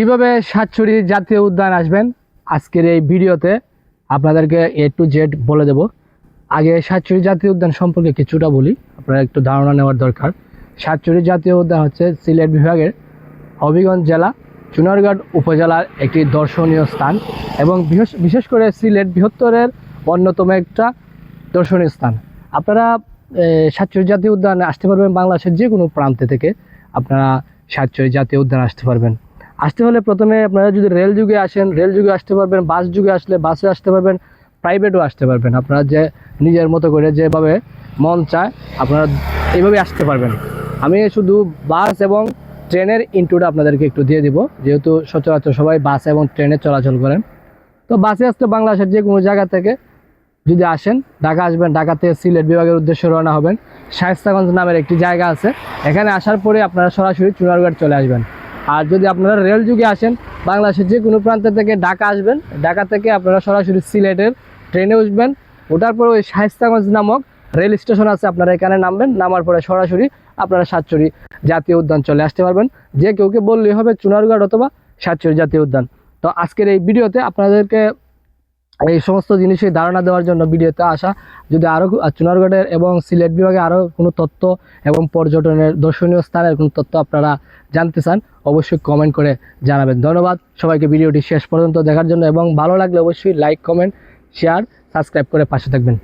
কীভাবে সাতছড়ি জাতীয় উদ্যান আসবেন? আজকের এই ভিডিওতে আপনাদেরকে এ টু জেড বলে দেব। আগে সাতছড়ি জাতীয় উদ্যান সম্পর্কে কিছুটা বলি, আপনারা একটু ধারণা নেওয়ার দরকার। সাতছড়ি জাতীয় উদ্যান হচ্ছে সিলেট বিভাগের হবিগঞ্জ জেলা, চুনারগড় উপজেলার একটি দর্শনীয় স্থান এবং বিশেষ করে সিলেট বৃহত্তরের অন্যতম একটা দর্শনীয় স্থান। আপনারা সাতচুরি জাতীয় উদ্যানে আসতে পারবেন বাংলাদেশের যে কোনো প্রান্তে থেকে। আপনারা সাতচুরি জাতীয় উদ্যান আসতে পারবেন। আসতে হলে প্রথমে আপনারা যদি রেল যুগে আসেন, রেল যুগে আসতে পারবেন, বাস যুগে আসলে বাসে আসতে পারবেন প্রাইভেটও আসতে পারবেন। আপনারা যে নিজের মতো করে যেভাবে মন চায়, আপনারা এইভাবে আসতে পারবেন। আমি শুধু বাস এবং ট্রেনের ইন্টুটা আপনাদেরকে একটু দিয়ে দিব, যেহেতু সচরাচর সবাই বাস এবং ট্রেনে চলাচল করেন। তো বাসে আসতে বাংলাদেশের যে কোনো জায়গা থেকে যদি আসেন, ঢাকা আসবেন ঢাকা থেকে সিলেট বিভাগের উদ্দেশ্যে রওনা হবেন। শায়স্তাগঞ্জ নামের একটি জায়গা আছে। এখানে আসার পরে আপনারা সরাসরি চুনারগড় চলে আসবেন। আর যদি আপনারা রেল যুগে আসেন, বাংলাদেশের যে কোনো প্রান্ত থেকে ঢাকা আসবেন, ঢাকা থেকে আপনারা সরাসরি সিলেটের ট্রেনে উঠবেন। ওটার পরে ওই শাহিস্তাগঞ্জ নামক রেল স্টেশন আছে, আপনারা এখানে নামবেন, নামার পরে সরাসরি আপনারা সাতচুরি জাতীয় উদ্যান চলে আসতে পারবেন। যে কেউকে বললেই হবে চুনারগড় অথবা সাতচুরি জাতীয় উদ্যান। তো আজকের এই ভিডিওতে আপনাদেরকে এই সমস্ত জিনিসের ধারণা দেওয়ার জন্য ভিডিওতে আসা। যদি আরও চুনারগড়ের এবং সিলেট বিভাগে আরও কোনো তথ্য এবং পর্যটনের দর্শনীয় স্থানের কোনো তথ্য আপনারা জানতে চান, অবশ্যই কমেন্ট করে জানাবেন। ধন্যবাদ। সবাইকে ভিডিওটি শেষ পর্যন্ত দেখার জন্য এবং ভালো লাগলে অবশ্যই লাইক কমেন্ট শেয়ার সাবস্ক্রাইব করে পাশে থাকবেন।